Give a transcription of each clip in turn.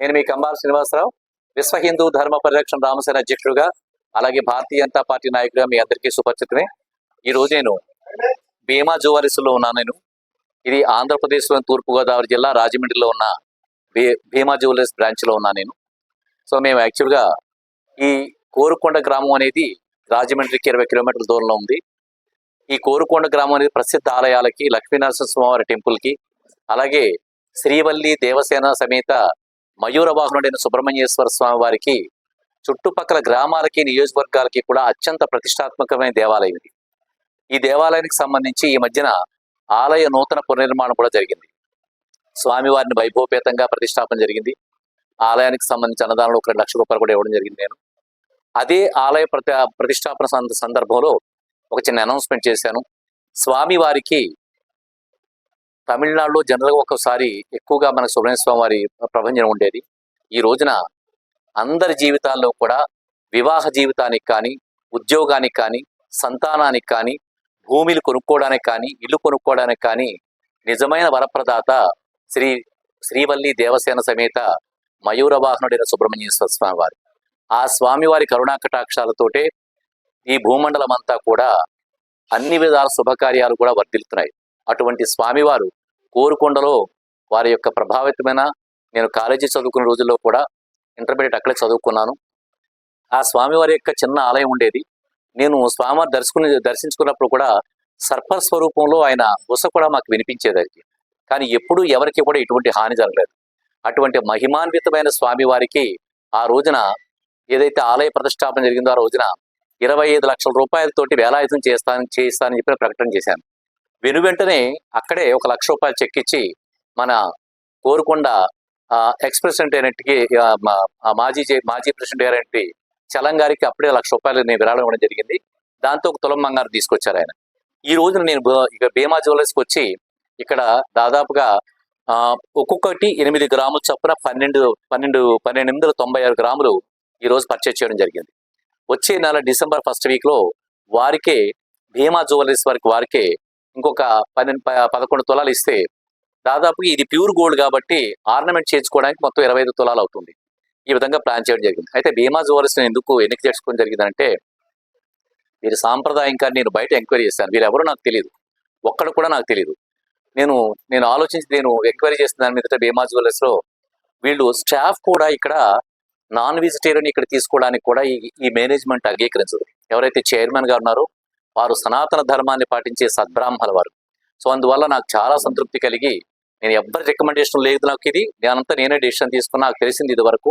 నేను మీ కంబాల శ్రీనివాసరావు విశ్వ హిందూ ధర్మ పరిరక్షణ రామసేన అధ్యక్షుడుగా అలాగే భారతీయ జనతా పార్టీ నాయకుడిగా మీ అందరికీ సుపరిచితమే. ఈరోజు నేను భీమా జువారీస్లో ఉన్నాను నేను. ఇది ఆంధ్రప్రదేశ్లోని తూర్పుగోదావరి జిల్లా రాజమండ్రిలో ఉన్న భీ భీమా జ్యువెలర్స్ బ్రాంచ్లో ఉన్నా నేను. సో మేము యాక్చువల్గా ఈ కోరుకొండ గ్రామం అనేది రాజమండ్రికి ఇరవై కిలోమీటర్ల దూరంలో ఉంది. ఈ కోరుకొండ గ్రామం అనేది ప్రసిద్ధ ఆలయాలకి లక్ష్మీనరసింహ స్వామివారి టెంపుల్కి అలాగే శ్రీవల్లి దేవసేన సమేత మయూర వాహనుడైన సుబ్రహ్మణ్యేశ్వర స్వామి వారికి చుట్టుపక్కల గ్రామాలకి నియోజకవర్గాలకి కూడా అత్యంత ప్రతిష్టాత్మకమైన దేవాలయం ఇది. ఈ దేవాలయానికి సంబంధించి ఈ మధ్యన ఆలయ నూతన పునర్నిర్మాణం కూడా జరిగింది. స్వామివారిని వైభవపేతంగా ప్రతిష్టాపన జరిగింది. ఆలయానికి సంబంధించి అన్నదానంలో ఒక రెండు రూపాయలు కూడా ఇవ్వడం జరిగింది నేను. అదే ఆలయ ప్రతి ప్రతిష్టాపన సందర్భంలో ఒక చిన్న అనౌన్స్మెంట్ చేశాను. స్వామివారికి తమిళనాడులో జనరల్గా ఒకసారి ఎక్కువగా మన సుబ్రహ్మణ్య స్వామి వారి ప్రభంజనం ఉండేది. ఈ రోజున అందరి జీవితాల్లో కూడా వివాహ జీవితానికి కానీ ఉద్యోగానికి కానీ సంతానానికి కానీ భూమిలు కొనుక్కోవడానికి కానీ ఇల్లు కొనుక్కోవడానికి కానీ నిజమైన వరప్రదాత శ్రీ శ్రీవల్లి దేవసేన సమేత మయూర వాహనుడైన సుబ్రహ్మణ్యేశ్వర స్వామి వారు. ఆ స్వామివారి కరుణా కటాక్షాలతోటే ఈ భూమండలం అంతా కూడా అన్ని విధాల శుభకార్యాలు కూడా వర్ధిల్లుతున్నాయి. అటువంటి స్వామివారు కోరుకొండలో వారి యొక్క ప్రభావితమైన నేను కాలేజీ చదువుకున్న రోజుల్లో కూడా ఇంటర్మీడియట్ అక్కడే చదువుకున్నాను. ఆ స్వామివారి యొక్క చిన్న ఆలయం ఉండేది. నేను స్వామివారి దర్శకుని దర్శించుకున్నప్పుడు కూడా సర్ప స్వరూపంలో ఆయన బుస కూడా మాకు వినిపించేది అది. కానీ ఎప్పుడూ ఎవరికి కూడా ఎటువంటి హాని జరగలేదు. అటువంటి మహిమాన్వితమైన స్వామివారికి ఆ రోజున ఏదైతే ఆలయ ప్రతిష్టాపన జరిగిందో ఆ రోజున ఇరవై ఐదు లక్షల రూపాయలతోటి వేలాయుధం చేస్తాను చేస్తానని చెప్పి ప్రకటన చేశాను. వెను వెంటనే అక్కడే ఒక లక్ష రూపాయలు చెక్ ఇచ్చి మన కోరుకొండ ఎక్స్ ప్రెసిడెంట్ అయినట్టుకి మాజీ మాజీ ప్రెసిడెంట్ అయినట్టు చలం గారికి అప్పుడే లక్ష రూపాయలు నేను విరాళం ఇవ్వడం జరిగింది. దాంతో ఒక తులం బంగారు తీసుకొచ్చారు ఆయన. ఈ రోజున నేను ఇక భీమా జ్యువెలర్స్కి వచ్చి ఇక్కడ దాదాపుగా ఒక్కొక్కటి ఎనిమిది గ్రాముల చొప్పున పన్నెండు పన్నెండు పన్నెండు వందల తొంభై ఆరు గ్రాములు ఈ రోజు పర్చేజ్ చేయడం జరిగింది. వచ్చే నెల డిసెంబర్ ఫస్ట్ వీక్లో వారికే భీమా జ్యువెలర్స్ వారికి వారికే ఇంకొక పన్నెండు ప- పదకొండు తులాలు ఇస్తే దాదాపు ఇది ప్యూర్ గోల్డ్ కాబట్టి ఆర్నమెంట్ చేయించుకోవడానికి మొత్తం ఇరవై ఐదు తులాలు అవుతుంది. ఈ విధంగా ప్లాన్ చేయడం జరిగింది. అయితే భీమా జ్యువెలర్స్ ఎందుకు ఎన్నిక చేసుకోవడం జరిగిందంటే వీరి సాంప్రదాయంగా నేను బయట ఎంక్వైరీ చేశాను. వీరెవరో ఎవరో నాకు తెలియదు ఒక్కడు కూడా నాకు తెలియదు నేను నేను ఆలోచించి నేను ఎంక్వైరీ చేసిన దాని మీద భీమా జ్యువెలర్స్లో వీళ్ళు స్టాఫ్ కూడా ఇక్కడ నాన్ వెజిటేరియన్ ఇక్కడ తీసుకోవడానికి కూడా ఈ ఈ మేనేజ్మెంట్ అంగీకరించదు. ఎవరైతే చైర్మన్గా ఉన్నారో వారు సనాతన ధర్మాన్ని పాటించే సద్బ్రాహ్మణ వారు. సో అందువల్ల నాకు చాలా సంతృప్తి కలిగి నేను ఎవ్వరి రికమెండేషన్ లేదు నాకు ఇది. నేనంతా నేనే డెసిషన్ తీసుకున్నా నాకు తెలిసింది ఇది వరకు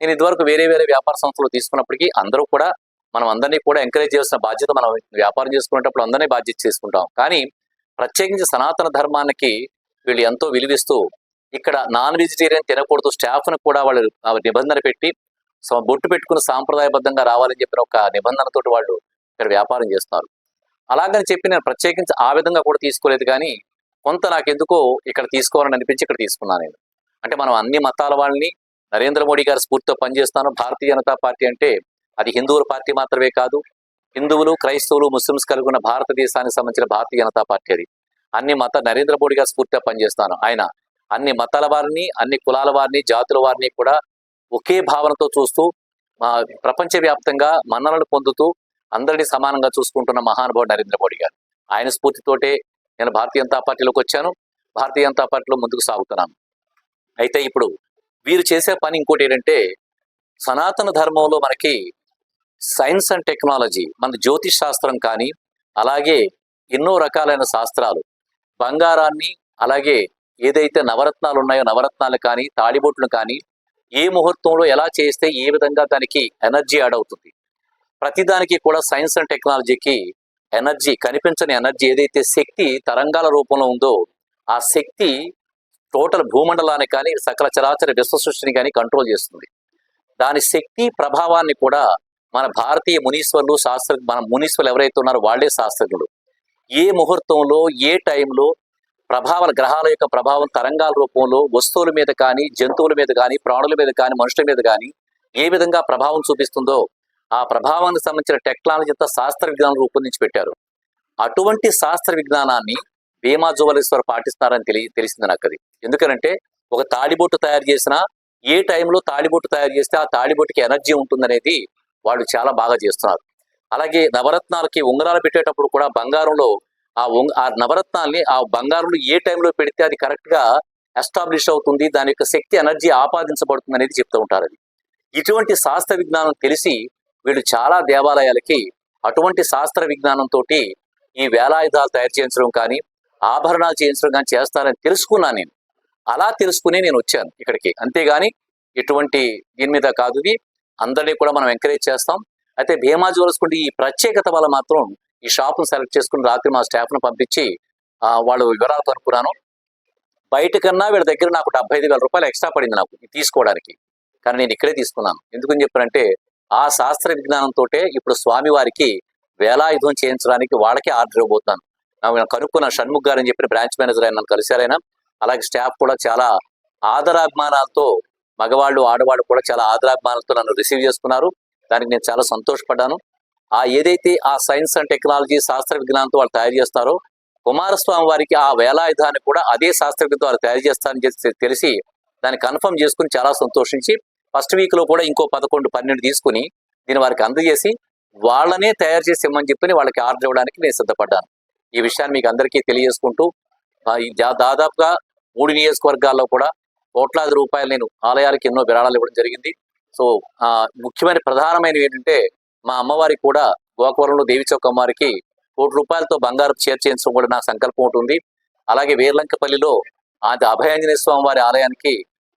నేను ఇదివరకు వేరే వేరే వ్యాపార సంస్థలు తీసుకున్నప్పటికీ అందరూ కూడా మనం అందరినీ కూడా ఎంకరేజ్ చేయాల్సిన బాధ్యత మనం వ్యాపారం చేసుకునేటప్పుడు అందరినీ బాధ్యత చేసుకుంటాం. కానీ ప్రత్యేకించి సనాతన ధర్మానికి వీళ్ళు ఎంతో విలువిస్తూ ఇక్కడ నాన్ వెజిటేరియన్ తినకూడదు స్టాఫ్ను కూడా వాళ్ళు నిబంధన పెట్టి సో బొట్టు పెట్టుకుని సాంప్రదాయబద్ధంగా రావాలని చెప్పిన ఒక నిబంధనతోటి వాళ్ళు ఇక్కడ వ్యాపారం చేస్తున్నారు. అలాగని చెప్పి నేను ప్రత్యేకించి ఆ విధంగా కూడా తీసుకోలేదు కానీ కొంత నాకు ఎందుకో ఇక్కడ తీసుకోవాలని అనిపించి ఇక్కడ తీసుకున్నాను నేను. అంటే మనం అన్ని మతాల వాళ్ళని నరేంద్ర మోడీ గారి స్ఫూర్తితో పనిచేస్తాను. భారతీయ జనతా పార్టీ అంటే అది హిందువుల పార్టీ మాత్రమే కాదు హిందువులు క్రైస్తవులు ముస్లిమ్స్ కలిగి ఉన్న భారతదేశానికి సంబంధించిన భారతీయ జనతా పార్టీ అది. అన్ని మత నరేంద్ర మోడీ గారు స్ఫూర్తిగా పనిచేస్తాను. ఆయన అన్ని మతాల వారిని అన్ని కులాల వారిని జాతుల వారిని కూడా ఒకే భావనతో చూస్తూ ప్రపంచవ్యాప్తంగా మన్ననలు పొందుతూ అందరినీ సమానంగా చూసుకుంటున్న మహానుభావుడు నరేంద్ర మోడీ గారు. ఆయన స్ఫూర్తితోటే నేను భారతీయ జనతా పార్టీలోకి వచ్చాను. భారతీయ జనతా పార్టీలో ముందుకు సాగుతున్నాను. అయితే ఇప్పుడు వీరు చేసే పని ఇంకోటి ఏంటంటే సనాతన ధర్మంలో మనకి సైన్స్ అండ్ టెక్నాలజీ మన జ్యోతిష్ శాస్త్రం కానీ అలాగే ఎన్నో రకాలైన శాస్త్రాలు బంగారాన్ని అలాగే ఏదైతే నవరత్నాలు ఉన్నాయో నవరత్నాలు కానీ తాళిబొట్లు కానీ ఏ ముహూర్తంలో ఎలా చేస్తే ఏ విధంగా దానికి ఎనర్జీ యాడ్ అవుతుంది. ప్రతిదానికి కూడా సైన్స్ అండ్ టెక్నాలజీకి ఎనర్జీ కనిపించని ఎనర్జీ ఏదైతే శక్తి తరంగాల రూపంలో ఉందో ఆ శక్తి టోటల్ భూమండలాన్ని కానీ సకల చరాచర విశ్వ సృష్టిని కానీ కంట్రోల్ చేస్తుంది. దాని శక్తి ప్రభావాన్ని కూడా మన భారతీయ మునీశ్వర్లు శాస్త్ర మన మునీశ్వర్లు ఎవరైతే ఉన్నారో వాళ్ళే శాస్త్రజ్ఞులు. ఏ ముహూర్తంలో ఏ టైంలో ప్రభావాల గ్రహాల యొక్క ప్రభావం తరంగాల రూపంలో వస్తువుల మీద కానీ జంతువుల మీద కానీ ప్రాణుల మీద కానీ మనుషుల మీద కానీ ఏ విధంగా ప్రభావం చూపిస్తుందో ఆ ప్రభావానికి సంబంధించిన టెక్నాలజీతో శాస్త్ర విజ్ఞానం రూపొందించి పెట్టారు. అటువంటి శాస్త్ర విజ్ఞానాన్ని భీమా జువలేశ్వర్ పాటిస్తున్నారని తెలి తెలిసింది నాకు అది ఎందుకనంటే ఒక తాడిబొట్టు తయారు చేసిన ఏ టైంలో తాడిబొట్టు తయారు చేస్తే ఆ తాడిబొట్టుకి ఎనర్జీ ఉంటుందనేది వాళ్ళు చాలా బాగా చేస్తున్నారు. అలాగే నవరత్నాలకి ఉంగరాలు పెట్టేటప్పుడు కూడా బంగారంలో ఆ ఉంగ ఆ నవరత్నాల్ని ఆ బంగారంలో ఏ టైంలో పెడితే అది కరెక్ట్గా ఎస్టాబ్లిష్ అవుతుంది దాని యొక్క శక్తి ఎనర్జీ ఆపాదించబడుతుంది అనేది చెప్తూ ఉంటారు అది. ఇటువంటి శాస్త్ర విజ్ఞానం తెలిసి వీళ్ళు చాలా దేవాలయాలకి అటువంటి శాస్త్ర విజ్ఞానంతో ఈ వేలాయుధాలు తయారు చేయించడం కానీ ఆభరణాలు చేయించడం కానీ చేస్తారని తెలుసుకున్నాను నేను. అలా తెలుసుకుని నేను వచ్చాను ఇక్కడికి. అంతేగాని ఎటువంటి దీని మీద కాదు ఇది అందరినీ కూడా మనం ఎంకరేజ్ చేస్తాం. అయితే భీమా జ్యువెల్స్ ఈ ప్రత్యేకత వల్ల మాత్రం ఈ షాప్ను సెలెక్ట్ చేసుకుని రాత్రి మా స్టాఫ్ను పంపించి వాళ్ళు వివరాలు కనుక్కున్నాను. బయట కన్నా వీళ్ళ దగ్గర నాకు డెబ్బై ఐదు వేల రూపాయలు ఎక్స్ట్రా పడింది నాకు తీసుకోవడానికి. కానీ నేను ఇక్కడే తీసుకున్నాను. ఎందుకని చెప్పారంటే ఆ శాస్త్ర విజ్ఞానంతో ఇప్పుడు స్వామివారికి వేలాయుధం చేయించడానికి వాళ్ళకి ఆర్డర్ ఇవ్వబోతున్నాను. నాకు నేను కనుక్కున్న షణ్ముఖ్ గారు అని చెప్పిన బ్రాంచ్ మేనేజర్ ఆయన నన్ను కలిశారైనా అలాగే స్టాఫ్ కూడా చాలా ఆదరాభిమానాలతో మగవాళ్ళు ఆడవాళ్ళు కూడా చాలా ఆదరాభిమానాలతో నన్ను రిసీవ్ చేసుకున్నారు. దానికి నేను చాలా సంతోషపడ్డాను. ఆ ఏదైతే ఆ సైన్స్ అండ్ టెక్నాలజీ శాస్త్ర విజ్ఞానంతో వాళ్ళు తయారు చేస్తారో కుమారస్వామి వారికి ఆ వేలాయుధాన్ని కూడా అదే శాస్త్ర విజ్ఞానం వాళ్ళు తయారు చేస్తారని చెప్పి తెలిసి దాన్ని కన్ఫర్మ్ చేసుకుని చాలా సంతోషించి ఫస్ట్ వీక్లో కూడా ఇంకో పదకొండు పన్నెండు తీసుకుని దీన్ని వారికి అందజేసి వాళ్ళనే తయారు చేసి ఇమ్మని చెప్పి వాళ్ళకి ఆర్డర్ ఇవ్వడానికి నేను సిద్ధపడ్డాను. ఈ విషయాన్ని మీకు అందరికీ తెలియజేసుకుంటూ దా- దాదాపుగా మూడు నియోజకవర్గాల్లో కూడా కోట్లాది రూపాయలు నేను ఆలయాలకి ఎన్నో విరాళాలు ఇవ్వడం జరిగింది. సో ముఖ్యమైన ప్రధానమైనవి ఏంటంటే మా అమ్మవారికి కూడా గోకవరంలో దేవి చౌక అమ్మవారికి కోటి రూపాయలతో బంగారం చేర్ చేయించడం కూడా నా సంకల్పం ఉంటుంది అలాగే వేర్లంకపల్లిలో అది అభయాంజనేయ స్వామి వారి ఆలయానికి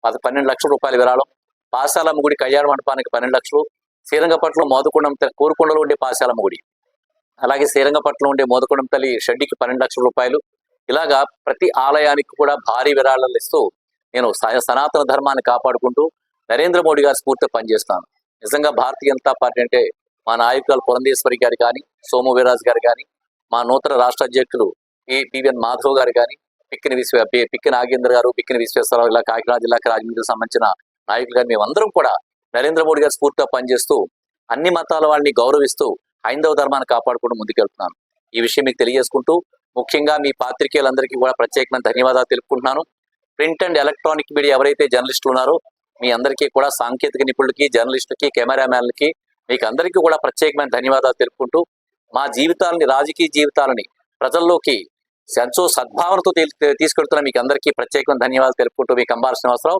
పది పన్నెండు లక్షల రూపాయల విరాళం పాశాలమ్మ గుడి కళ్యాణ మండపానికి పన్నెండు లక్షలు శ్రీరంగపట్నం మోదకొండం కోరుకొండలో ఉండే పాశాలమ్మ గుడి అలాగే శ్రీరంగపట్నం ఉండే మోదకొండం తల్లి షెడ్డికి పన్నెండు లక్షల రూపాయలు. ఇలాగా ప్రతి ఆలయానికి కూడా భారీ విరాళాలు ఇస్తూ నేను సనాతన ధర్మాన్ని కాపాడుకుంటూ నరేంద్ర మోడీ గారి స్ఫూర్తితో పనిచేస్తాను నిజంగా భారతీయ జనతా పార్టీ అంటే మా నాయకులు పురంధేశ్వరి గారు కానీ సోము వీర్రాజు గారు కానీ మా నూతన రాష్ట్ర అధ్యక్షులు పి. పివిఎన్ మాధవ్ గారు కానీ పిక్కిన విశ్వ పిక్కిన నాగేంద్ర గారు పిక్కిన విశ్వేశ్వరరావు ఇలా కాకినాడ జిల్లాకి రాజమండ్రికి సంబంధించిన నాయకులు గారు మేమందరం కూడా నరేంద్ర మోడీ గారి స్ఫూర్తిగా పనిచేస్తూ అన్ని మతాల వాళ్ళని గౌరవిస్తూ హైందవ ధర్మాన్ని కాపాడుకుంటూ ముందుకెళ్తున్నాను. ఈ విషయం మీకు తెలియజేసుకుంటూ ముఖ్యంగా మీ పాత్రికేయులందరికీ కూడా ప్రత్యేకమైన ధన్యవాదాలు తెలుపుకుంటున్నాను. ప్రింట్ అండ్ ఎలక్ట్రానిక్ మీడియా ఎవరైతే జర్నలిస్టులు ఉన్నారో మీ అందరికీ కూడా సాంకేతిక నిపుణులకి జర్నలిస్టులకి కెమెరామ్యాన్లకి మీకు అందరికీ కూడా ప్రత్యేకమైన ధన్యవాదాలు తెలుపుకుంటూ మా జీవితాలని రాజకీయ జీవితాలని ప్రజల్లోకి ఎంతో సద్భావనతో తీసుకెళ్తున్న మీకు అందరికీ ప్రత్యేకమైన ధన్యవాదాలు తెలుపుకుంటూ మీ కంబాల శ్రీనివాసరావు